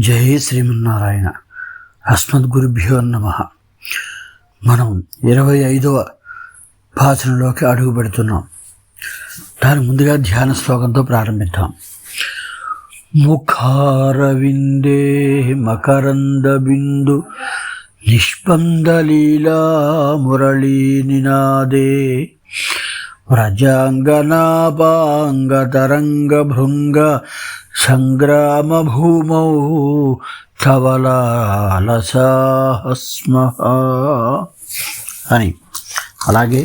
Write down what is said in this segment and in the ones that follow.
జై శ్రీమన్నారాయణ. అస్మద్గురుభ్యో నమ. మనం ఇరవై ఐదవ భాషణలోకి అడుగు పెడుతున్నాం. దాని ముందుగా ధ్యాన శ్లోకంతో ప్రారంభిద్దాం. ముఖారవిందే మకరంద బిందు నిష్పందలీలా మురళీ నినాదే सङ्ग्रामभूमौ తవలాలసాహ స్మః అని. అలాగే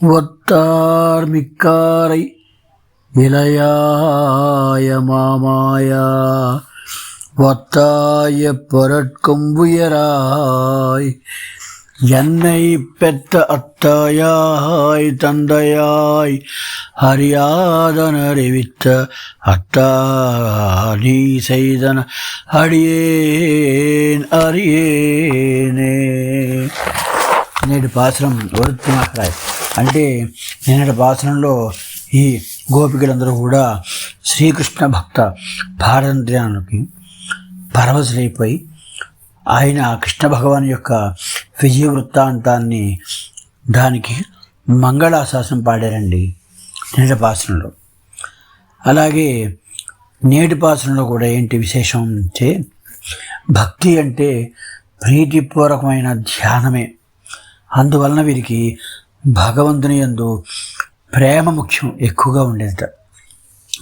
వత్తార్మికారై విలయాయ మామాయ వత్తాయ పొరట్కొంబుయరాయ్ என்னை பெற்ற அத்தாயாய் தந்தையாய் அறியாதன அறிவித்த அத்தா நீ செய்தன அடியேன் அறியேனே నేటి పాసరం వరుత్తుమాకరాయ్ అంటే నిన్నటి పాసరంలో ఈ గోపికలందరూ కూడా శ్రీకృష్ణ భక్త భారద్రానికి పరవశులైపోయి ఆయన కృష్ణ భగవాన్ యొక్క విజయ వృత్తాంతాన్ని దానికి మంగళాశాసనం పాడారండి నేటిపాసనలో అలాగే నేటిపాసనలో కూడా ఏంటి విశేషం అంటే భక్తి అంటే ప్రీతిపూర్వకమైన ధ్యానమే. అందువలన వీరికి భగవంతుని యందు ప్రేమ ముఖ్యం ఎక్కువగా ఉండేదట.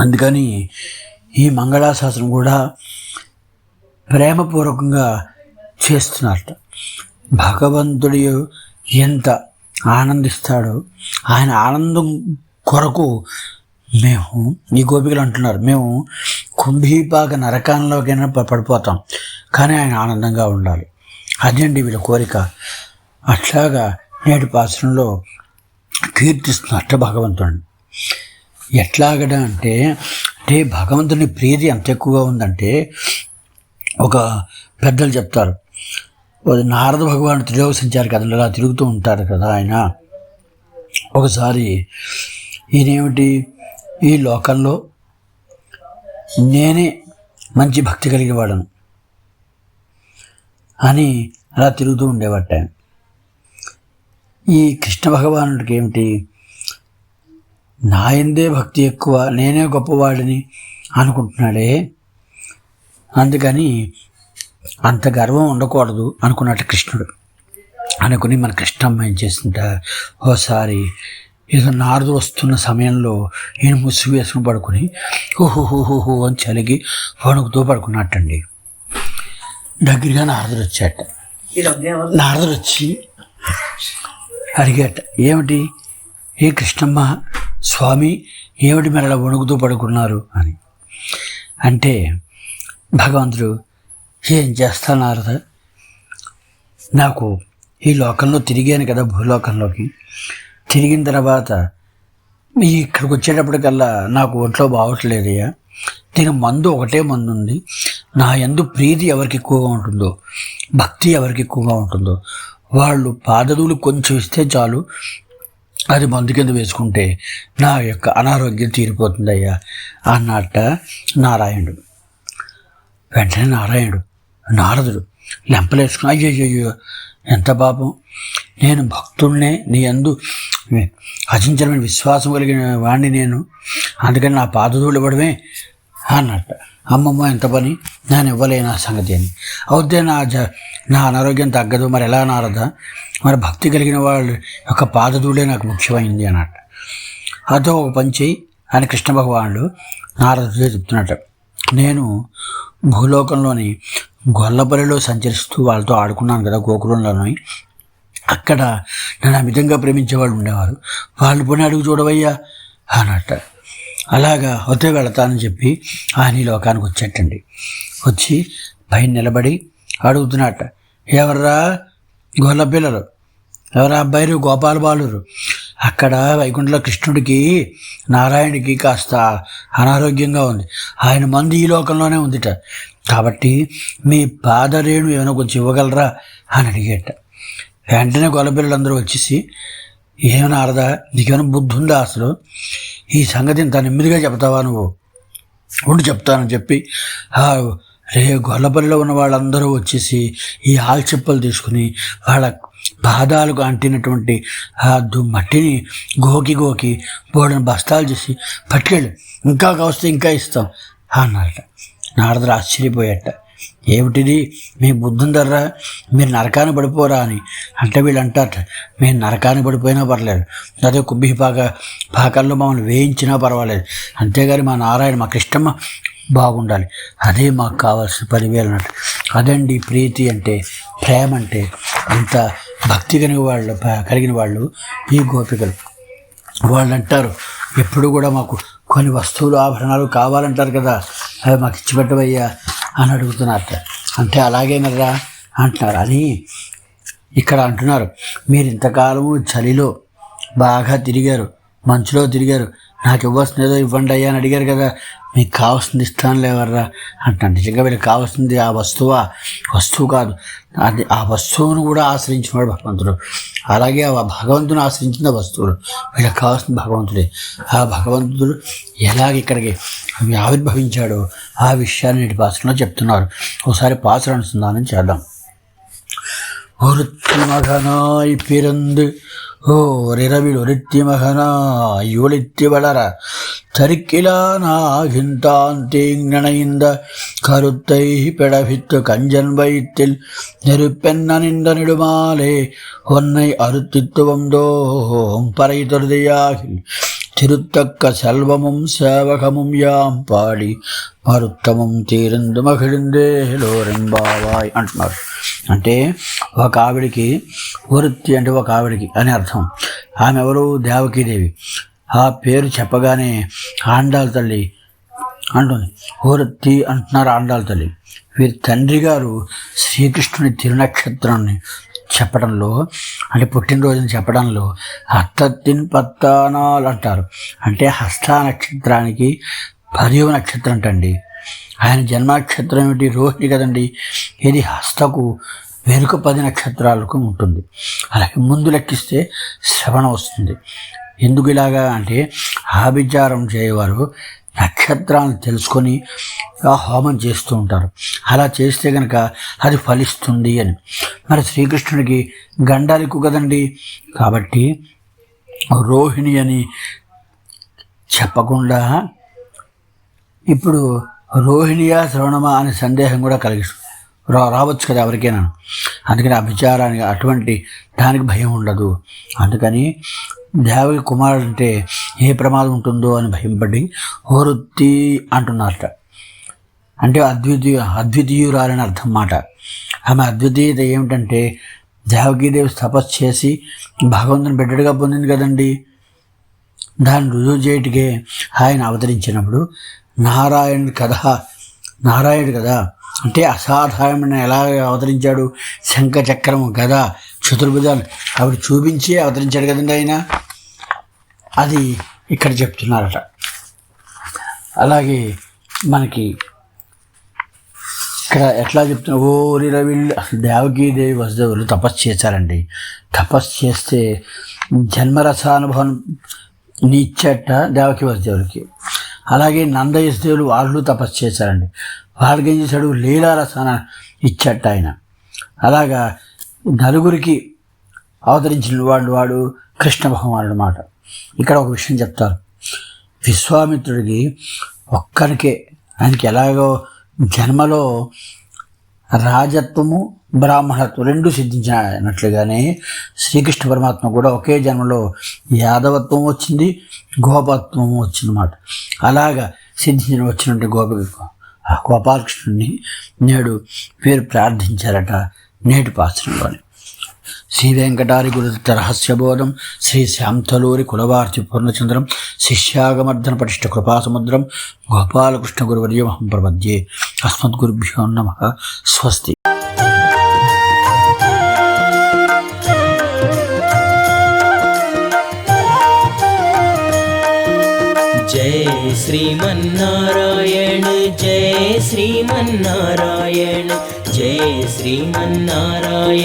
అందుకని ఈ మంగళాశాసనం కూడా ప్రేమపూర్వకంగా చేస్తున్నారట. భగవంతుడు ఎంత ఆనందిస్తాడో ఆయన ఆనందం కొరకు మేము ఈ గోపికలు అంటున్నారు మేము కుంభీపాక నరకంలోకైనా ప- పడిపోతాం. కానీ ఆయన ఆనందంగా ఉండాలి. అదండి వీళ్ళ కోరిక? అట్లాగా నేటి పాత్రంలో కీర్తిస్తున్నట్ట భగవంతుడిని ఎట్లాగడ అంటే అంటే భగవంతుని ప్రీతి ఎంత ఎక్కువగా ఉందంటే ఒక పెద్దలు చెప్తారు. నారద భగవాన్ త్రిలోక సంచార కథలు అలా తిరుగుతూ ఉంటారు కదా ఆయన. ఒకసారి ఈయనేమిటి ఈ లోకంలో నేనే మంచి భక్తి కలిగేవాడను అని అలా తిరుగుతూ ఉండేవాట ఈ కృష్ణ భగవానుడికి ఏమిటి నాయందే భక్తి ఎక్కువ నేనే గొప్పవాడిని అనుకుంటున్నాడే. అందుకని అంత గర్వం ఉండకూడదు అనుకున్నట్టు కృష్ణుడు అనుకుని మన కృష్ణమ్మ ఏం చేస్తుంటే? ఓసారి ఏదో నారదు వస్తున్న సమయంలో ఈయన ముసుగు వేసుకుని పడుకుని హుహుహుహుహు అని చలిగి వణుకుతో పడుకున్నట్టండి. దగ్గరగా నారదుడు వచ్చాట. నారదుడు వచ్చి అడిగాట ఏమిటి? ఏ కృష్ణమ్మ? స్వామి ఏమిటి మరి అలా వణుకుతూ పడుకున్నారు? అని. అంటే భగవంతుడు ఏం చేస్తున్నారు నాకు ఈ లోకంలో తిరిగాను కదా భూలోకంలోకి. తిరిగిన తర్వాత ఇక్కడికి వచ్చేటప్పటికల్లా నాకు ఒంట్లో బాగోట్లేదయ్యా. దీని మందు ఒకటే మందు ఉంది నా ఎందు ప్రీతి ఎవరికి ఎక్కువగా ఉంటుందో భక్తి ఎవరికి ఎక్కువగా ఉంటుందో వాళ్ళు పాదదులు కొంచెం ఇస్తే చాలు. అది మందు కింద వేసుకుంటే నా యొక్క అనారోగ్యం తీరిపోతుందయ్యా అన్నట్ట నారాయణుడు. వెంటనే నారాయణుడు నారదుడు లెంపలేసుకుని అయ్యయ్యో ఎంత పాపం. నేను భక్తుడినే నీ అందు అచించలమైన విశ్వాసం కలిగిన వాడిని నేను. అందుకని నా పాదధూళ్ళు ఇవ్వడమే అన్నట్టు. అమ్మమ్మ ఎంత పని. నేను ఇవ్వలేను ఆ సంగతి అని. అవుతే నా జ నా అనారోగ్యం తగ్గదు. మరి ఎలా నారదా? మరి భక్తి కలిగిన వాళ్ళ యొక్క పాదధూళే నాకు ముఖ్యమైంది అన్నట్టు. అదో ఒక పని చేయి అని కృష్ణ భగవానుడు నారదుడే చెప్తున్నట్టు. నేను భూలోకంలోని గొల్లపల్లిలో సంచరిస్తూ వాళ్ళతో ఆడుకున్నాను కదా గోకులంలోని. అక్కడ నన్ను అమితంగా ప్రేమించే వాళ్ళు ఉండేవారు. వాళ్ళు పోనీ అడుగు చూడవయ్యా? అన్నట్ట అలాగా ఒతే వెళతానని చెప్పి ఆయన ఈ లోకానికి వచ్చేటండి. వచ్చి పైన నిలబడి అడుగుతున్నట్ట ఎవర్రా? గొల్ల పిల్లలు ఎవరా అబ్బాయిలు? గోపాల బాలురు అక్కడ వైకుంఠలో కృష్ణుడికి నారాయణుడికి కాస్త అనారోగ్యంగా ఉంది. ఆయన మంది ఈ లోకంలోనే ఉందిట. కాబట్టి మీ పాదరేణు ఏమైనా కొంచెం ఇవ్వగలరా అని అడిగేట. వెంటనే గొల్లపిల్లలందరూ వచ్చేసి ఏమైనా అరదా నీకేమైనా బుద్ధి ఉందా అసలు? ఈ సంగతి తన నెమ్మదిగా చెప్తావా నువ్వు? ఉండి చెప్తానని చెప్పి రే గొల్లపల్లిలో ఉన్న వాళ్ళందరూ వచ్చేసి ఈ ఆల్చెప్పలు తీసుకుని వాళ్ళ పాదాలకు అంటినటువంటి ఆ దు మట్టిని గోకి గోకి బోడని బస్తాలు చేసి పట్టుకెళ్ళు ఇంకా కావస్తే ఇంకా ఇస్తాం అన్నారట. నారదుడు ఆశ్చర్యపోయాట ఏమిటిది? మీ బుద్ధం ధర్రా మీరు నరకాన్ని పడిపోరా అని అంటే వీళ్ళు అంటారట. మేము నరకాన్ని పడిపోయినా పర్లేదు అదే కుబ్బి పాక పాకల్లో మమ్మల్ని వేయించినా పర్వాలేదు. అంతేగాని మా నారాయణ మా కృష్ణమ్మ బాగుండాలి. అదే మాకు కావాల్సిన పదివేలు అన్నట్టు అదండి ప్రీతి అంటే ప్రేమ అంటే అంత భక్తి కలిగిన వాళ్ళు కలిగిన వాళ్ళు ఈ గోపికలు. వాళ్ళు అంటారు ఎప్పుడు కూడా మాకు కొన్ని వస్తువులు ఆభరణాలు కావాలంటారు కదా అవి మాకు ఇచ్చి పెట్టవయ్యా అని అడుగుతున్నారట. అంటే అలాగేనరా అంటున్నారు. అని ఇక్కడ అంటున్నారు. మీరు ఇంతకాలము చలిలో బాగా తిరిగారు మంచులో తిరిగారు నాకు ఇవ్వాల్సింది ఏదో ఇవ్వండి అయ్యా అని అడిగారు కదా మీకు కావాల్సింది ఇస్తాను లేవర్రా అంటాను నిజంగా వీళ్ళకి కావాల్సింది ఆ వస్తువా వస్తువు కాదు అది ఆ వస్తువును కూడా ఆశ్రయించినాడు భగవంతుడు అలాగే ఆ భగవంతుని ఆశ్రయించిన వస్తువులు వీళ్ళకి కావాల్సిన భగవంతుడే ఆ భగవంతుడు ఎలాగ ఇక్కడికి ఆవిర్భవించాడో ఆ విషయాన్ని నేటి పాసనలో చెప్తున్నారు ఒకసారి పాసన అనుసంధానం చేద్దాం ஒருத்தி மகனாய் பிறந்து ஓரிரவில் ஒருத்தி மகனா ஒளித்தி வளர தரிக்கிலானாகின்றான் தீங்கிணைந்த கருத்தை பிடவித்து கஞ்சன் வயிற்றில் நெருப்பென்னின்ற நெடுமாலே உன்னை அறுத்தித்து வந்தோம் பறை தொருதையாகில். திருத்தக்க செல்வமும் சேவகமும் யாம் పాడి మరుత్తమం తీరందు మహిళందేలోరెంబావాయ్ అంటున్నారు అంటే ఒక ఆవిడికి వృత్తి అంటే ఒక ఆవిడికి అని అర్థం ఆమె ఎవరు దేవకీదేవి ఆ పేరు చెప్పగానే ఆండాల తల్లి అంటుంది వృత్తి అంటున్నారు ఆండాల తల్లి వీరి తండ్రి గారు శ్రీకృష్ణుని తిరునక్షత్రాన్ని చెప్పడంలో అంటే పుట్టినరోజుని చెప్పడంలో హస్తతిన్ పత్తానాలు అంటారు. అంటే హస్త నక్షత్రానికి పదివ నక్షత్రం అంటండి. ఆయన జన్మనక్షత్రం ఏమిటి? రోహిణి కదండి. ఇది హస్తకు వెనుక పది నక్షత్రాలకు ఉంటుంది. అలాగే ముందు లెక్కిస్తే శ్రవణం వస్తుంది. ఎందుకు ఇలాగా అంటే ఆభిచారం చేయవారు. నక్షత్రాలను తెలుసుకొని హోమం చేస్తూ ఉంటారు. అలా చేస్తే కనుక అది ఫలిస్తుంది అని. మరి శ్రీకృష్ణుడికి గండాలికు కదండి. కాబట్టి రోహిణి అని చెప్పకుండా ఇప్పుడు రోహిణియా శ్రవణమా అనే సందేహం కూడా కలిగిస్తుంది. రా రావచ్చు కదా ఎవరికైనా. అందుకని అభిచారానికి అటువంటి దానికి భయం ఉండదు. అందుకని దేవకి కుమారుడు అంటే ఏ ప్రమాదం ఉంటుందో అని భయపడి ఓరుత్తి అంటున్నారట. అంటే అద్వితీయ అద్వితీయురాలని అర్థం మాట. ఆమె అద్వితీయత ఏమిటంటే దేవకీదేవి తపస్సు చేసి భగవంతుని బిడ్డడిగా పొందింది కదండి. దాన్ని రుజువు చేయటికే ఆయన అవతరించినప్పుడు నారాయణ కథ నారాయణుడు కదా అంటే అసాధారణమైన ఎలా అవతరించాడు శంఖ చక్రము గద చతుర్భుజాలు. ఆవిడ చూపించి అవతరించాడు కదండి ఆయన. అది ఇక్కడ చెప్తున్నారట. అలాగే మనకి ఇక్కడ ఎట్లా చెప్తున్నా ఓరి రవి అసలు దేవకీదేవి వసుదేవులు తపస్సు చేశారండి. తపస్సు చేస్తే జన్మరసానుభవం నీచ్చట దేవకి వసుదేవులకి అలాగే నందయసుదేవులు వాళ్ళు తపస్సు చేశారండి. వాళ్ళకి ఏం చేశాడు? లీలారసాన ఇచ్చట ఆయన. అలాగా నలుగురికి అవతరించిన వాడు వాడు కృష్ణ భగవానుడు అనమాట ఇక్కడ ఒక విషయం చెప్తారు. విశ్వామిత్రుడికి ఒక్కరికే ఆయనకి ఎలాగో జన్మలో రాజత్వము బ్రాహ్మణత్వం రెండు సిద్ధించినట్లుగానే శ్రీకృష్ణ పరమాత్మ కూడా ఒకే జన్మలో యాదవత్వం వచ్చింది గోపత్వము వచ్చిందన్నమాట. అలాగా సిద్ధించిన వచ్చినటువంటి గోప ఆ గోపాలకృష్ణుడిని నేడు పేరు ప్రార్థించారట నేటి పాత్రలోని. శ్రీ వెంకటారి గురుదత్త రహస్యబోధం శ్రీ శాంతలూరి కులవార్తి పూర్ణచంద్రం శిష్యాగమర్ధన పటిష్ట కృపాసముద్రం గోపాలకృష్ణ గురువర్యమహం ప్రపద్యే అస్మద్గురుభ్యో నమ స్వస్తి जय श्रीमन्नारायण जय श्रीमन्नारायण जय श्रीमन्नारायण